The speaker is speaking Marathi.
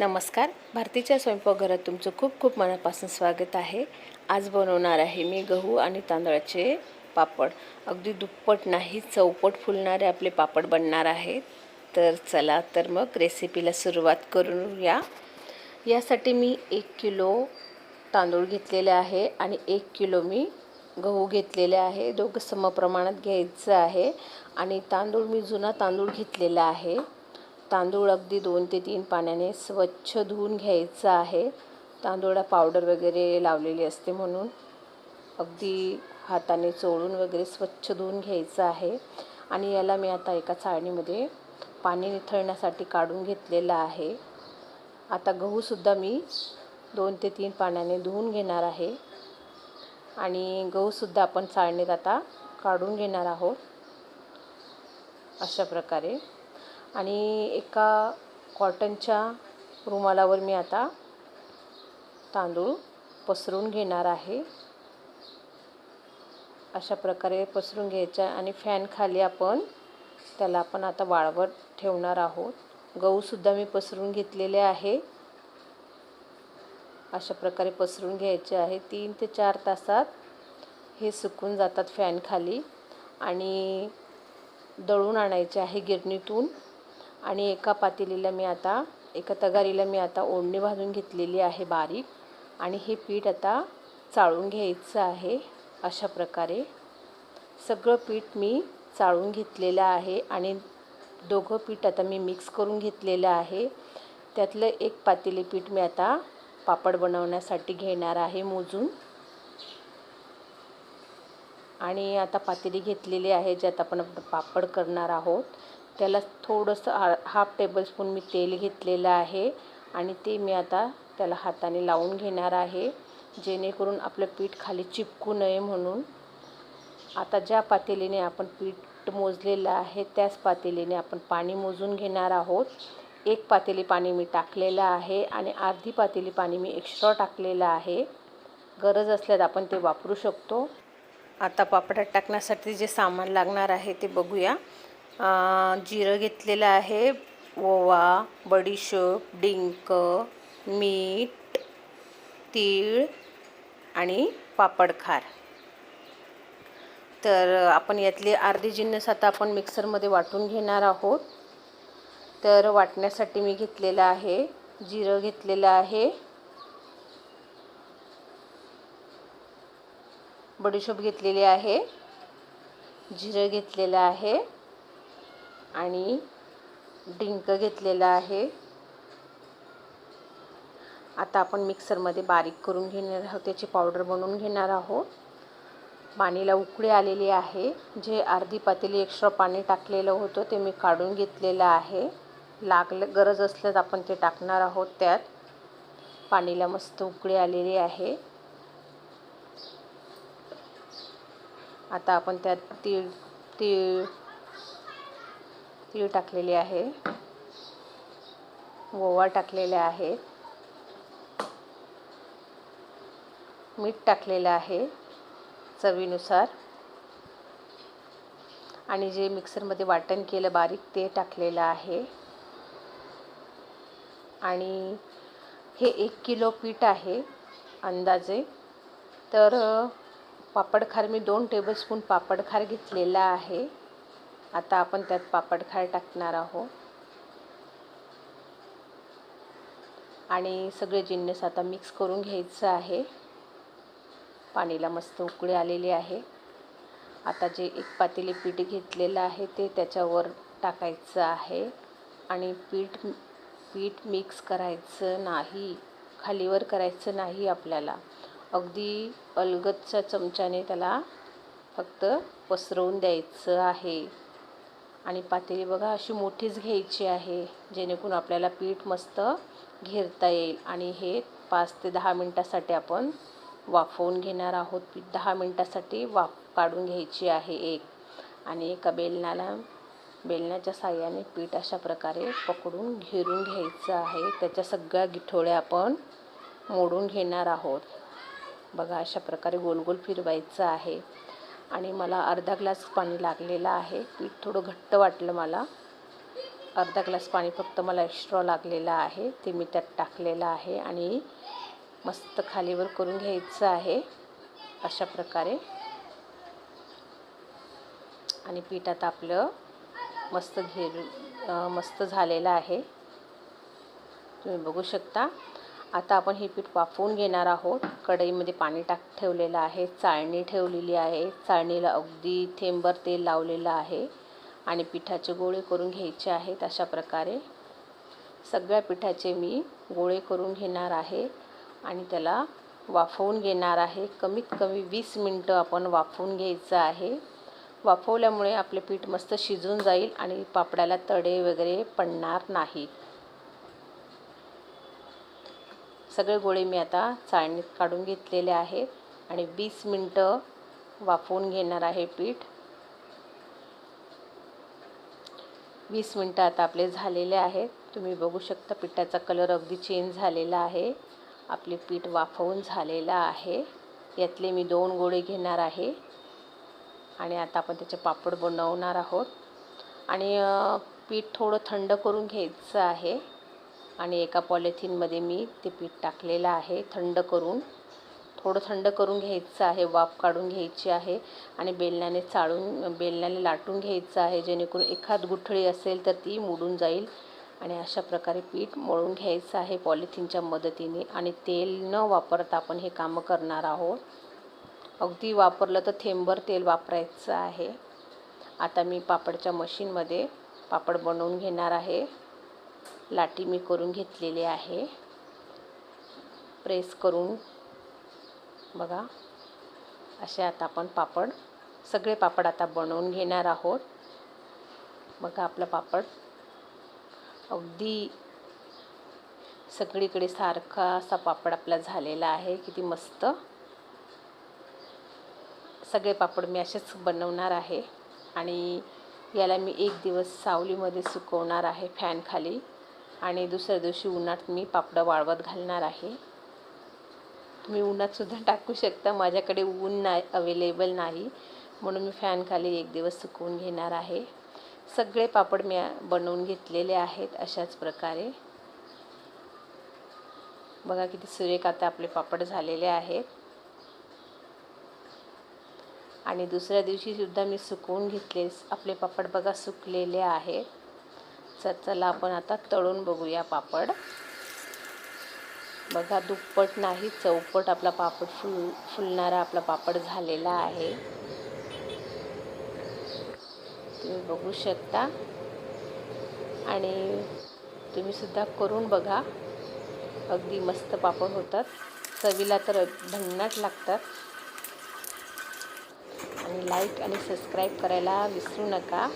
नमस्कार. भारतीच्या स्वयंपाकघरात तुमचं खूप खूप मनापासून स्वागत आहे. आज बनवणार आहे मी गहू आणि तांदळाचे पापड. अगदी दुप्पट नाही चौपट फुलणारे आपले पापड बनणार आहेत. तर चला तर मग रेसिपीला सुरुवात करूया. यासाठी मी एक किलो तांदूळ घेतलेले आहे आणि एक किलो मी गहू घेतलेले आहे. दोघं समप्रमाणात घ्यायचं आहे आणि तांदूळ मी जुना तांदूळ घेतलेला आहे. तांदूळ अगदी दोन ते तीन पाण्याने स्वच्छ धुवून घ्यायचं आहे. तांदूळा पावडर वगैरे लावलेली असते म्हणून. अगदी हाताने चोळून वगैरे स्वच्छ धुवून घ्यायचं आहे. आणि याला मी आता एका चाळणीमध्ये पाणी निथळण्यासाठी काढून घेतलेलं आहे. आता गहूसुद्धा मी दोन ते तीन पाण्याने धुवून घेणार आहे. आणि गहूसुद्धा आपण चाळणीत आता काढून घेणार आहोत. अशा प्रकारे. आणि एका कॉटनच्या रुमालावर मी आता तांदूळ पसरून घेणार आहे. अशा प्रकारे पसरून घ्यायचा आणि फॅन खाली आपण त्याला आपण आता वाळवत ठेवणार आहोत. गहूसुद्धा मी पसरून घेतलेले आहे. अशा प्रकारे पसरून घ्यायचे आहे. तीन ते चार तासात हे सुकून जातात फॅनखाली आणि दळून आणायचे आहे गिरणीतून. आणि एका पातेलीला मी आता एका तगारीला मी आता ओढणी भाजून घेतलेली आहे बारीक. आणि हे पीठ आता चाळून घ्यायचं आहे अशा प्रकारे. सगळं पीठ मी चाळून घेतलेलं आहे आणि दोघं पीठ आता मी मिक्स करून घेतलेलं आहे. त्यातलं एक पातेली पीठ मी आता पापड बनवण्यासाठी घेणार आहे मोजून. आणि आता पातेली घेतलेली आहे ज्यात आपण पापड करणार आहोत. त्याला थोडंसं हा हाफ टेबलस्पून मी तेल घेतलेलं आहे. आणि ते मी आता त्याला हाताने लावून घेणार आहे. जेणेकरून आपलं पीठ खाली चिपकू नये म्हणून. आता ज्या पातेलीने आपण पीठ मोजलेलं आहे त्याच पातेलीने आपण पाणी मोजून घेणार आहोत. एक पातेली पाणी मी टाकलेलं आहे आणि अर्धी पातेली पाणी मी एक्स्ट्रा टाकलेलं आहे. गरज असल्यास आपण ते वापरू शकतो. आता पापडात टाकण्यासाठी जे सामान लागणार आहे ते बघूया. जिरं घेतलेलं आहे. ओवा बडीशोप डिंक मीठ तीळ आणि पापडखार तर आपण यातले अर्धी जिन्नस आता आपण मिक्सरमध्ये वाटून घेणार आहोत. तर वाटण्यासाठी मी घेतलेलं आहे जिरं घेतलेलं आहे. बडीशोप घेतलेली आहे जिरं घेतलेलं आहे. आणि डिंक घेतलेला आहे. आता आपण मिक्सरमध्ये बारीक करून घेणार आहोत. त्याची पावडर बनवून घेणार आहोत. पाणीला उकळी आलेली आहे. जे अर्धी पातेली एक्स्ट्रा पाणी टाकलेलं होतं ते मी काढून घेतलेलं आहे. लागलं गरज असल्यास आपण ते टाकणार आहोत त्यात. पाणीला मस्त उकळी आलेली आहे. आता आपण त्यात तीळ तीळ तीळ टाकलेले आहे. ओवा टाकलेले आहे मीठ टाकलेलं आहे चवीनुसार. आणि जे मिक्सरमध्ये वाटण केलं बारीक ते टाकलेलं आहे. आणि हे एक किलो पीठ आहे अंदाजे. तर पापडखार मी दोन टेबलस्पून पापडखार घेतलेला आहे. आता आपण त्यात पापडखार टाकणार आहोत. आणि सगळे जिन्नस आता मिक्स करून घ्यायचं आहे. पाणीला मस्त उकळी आलेली आहे. आता जे एक पातेली पीठ घेतलेलं आहे ते त्याच्यावर टाकायचं आहे. आणि पीठ पीठ मिक्स करायचं नाही खालीवर करायचं नाही आपल्याला. अगदी अलगदच्या चमच्याने त्याला फक्त पसरवून द्यायचं आहे. आणि पातेली बघा अशी मोठीच घ्यायची आहे जेणेकरून आपल्याला पीठ मस्त घेरता येईल. आणि हे पाच ते दहा मिनटासाठी आपण वाफवून घेणार आहोत. पीठ दहा मिनटासाठी वाफ काढून घ्यायची आहे एक. आणि एका बेलनाला बेलण्याच्या साह्याने पीठ अशा प्रकारे पकडून घेरून घ्यायचं आहे. त्याच्या सगळ्या गिठोळ्या आपण मोडून घेणार आहोत. बघा अशा प्रकारे गोल गोल फिरवायचं आहे. आणि मला अर्धा ग्लास पाणी लागलेलं आहे. पीठ थोडं घट्ट वाटलं मला. अर्धा ग्लास पाणी फक्त मला एक्स्ट्रा लागलेलं आहे. ते मी त्यात टाकलेलं आहे आणि मस्त खालीवर करून घ्यायचं आहे अशा प्रकारे. आणि पिठात आपलं मस्त घेर मस्त झालेलं आहे. तुम्ही बघू शकता. आता आपण हे पीठ वाफवून घेणार आहोत. कढईमध्ये पाणी टाक ठेवलेलं आहे. चाळणी ठेवलेली आहे. चाळणीला अगदी थेंबर तेल लावलेलं आहे. आणि पिठाचे गोळे करून घ्यायचे आहेत अशा प्रकारे. सगळ्या पिठाचे मी गोळे करून घेणार आहे. आणि त्याला वाफवून घेणार आहे. कमीत कमी वीस मिनटं आपण वाफवून घ्यायचं आहे. वाफवल्यामुळे आपले पीठ मस्त शिजून जाईल आणि पापडाला तडे वगैरे पडणार नाहीत सगळे गोळे मी आता चाळणीत काढून घेतलेले आहे आणि वीस मिनटं वाफवून घेणार आहे पीठ. वीस मिनटं आता आपले झालेले आहेत. तुम्ही बघू शकता पिठाचा कलर अगदी चेंज झालेला आहे. आपले पीठ वाफवून झालेलं आहे. यातले मी दोन गोळे घेणार आहे. आणि आता आपण त्याचे पापड बनवणार आहोत. आणि पीठ थोडं थंड करून घ्यायचं आहे. आणि एका पॉलिथिनमध्ये मी ते पीठ टाकलेलं आहे थंड करून. थोडं थंड करून घ्यायचं आहे वाफ काढून घ्यायची आहे आणि बेलण्याने चाळून बेलण्याने लाटून घ्यायचं आहे. जेणेकरून एखाद गुठळी असेल तर ती मोडून जाईल आणि अशा प्रकारे पीठ मळून घ्यायचं आहे पॉलिथिनच्या मदतीने. आणि तेल न वापरता आपण हे कामं करणार आहोत. अगदी वापरलं तर थेंबर तेल वापरायचं आहे. आता मी पापडच्या मशीनमध्ये पापड बनवून घेणार आहे. लाटी मी करून घेतलेली आहे. प्रेस करून बघा. असे आता आपण पापड सगळे पापड आता बनवून घेणार आहोत. बघा आपलं पापड. अगदी सगळीकडे सारखा असा पापड आपला झालेला आहे. किती मस्त. सगळे पापड मी असेच बनवणार आहे. आणि याला मी एक दिवस सावलीमध्ये सुकवणार आहे फॅनखाली आणि दुसऱ्या दिवशी उन्हात मी पापडं वाळवत घालणार आहे. तुम्ही उन्हातसुद्धा टाकू शकता. माझ्याकडे ऊन नाही अवेलेबल नाही. म्हणून मी फॅनखाली एक दिवस सुकवून घेणार आहे. सगळे पापड मी बनवून घेतलेले आहेत अशाच प्रकारे. बघा किती सुरेख आता आपले पापड झालेले आहेत. आणि दुसऱ्या दिवशीसुद्धा मी सुकवून घेतले आपले पापड बघा सुकलेले आहेत. तर चला आपण आता तळून बघूया पापड. बघा दुप्पट नाही चौपट आपला पापड फुल फुलणारा आपला पापड झालेला आहे. तुम्ही बघू शकता. आणि तुम्हीसुद्धा करून बघा. अगदी मस्त पापड होतात. चवीला तर भन्नाट लागतात. आणि लाईक आणि सबस्क्राईब करायला विसरू नका.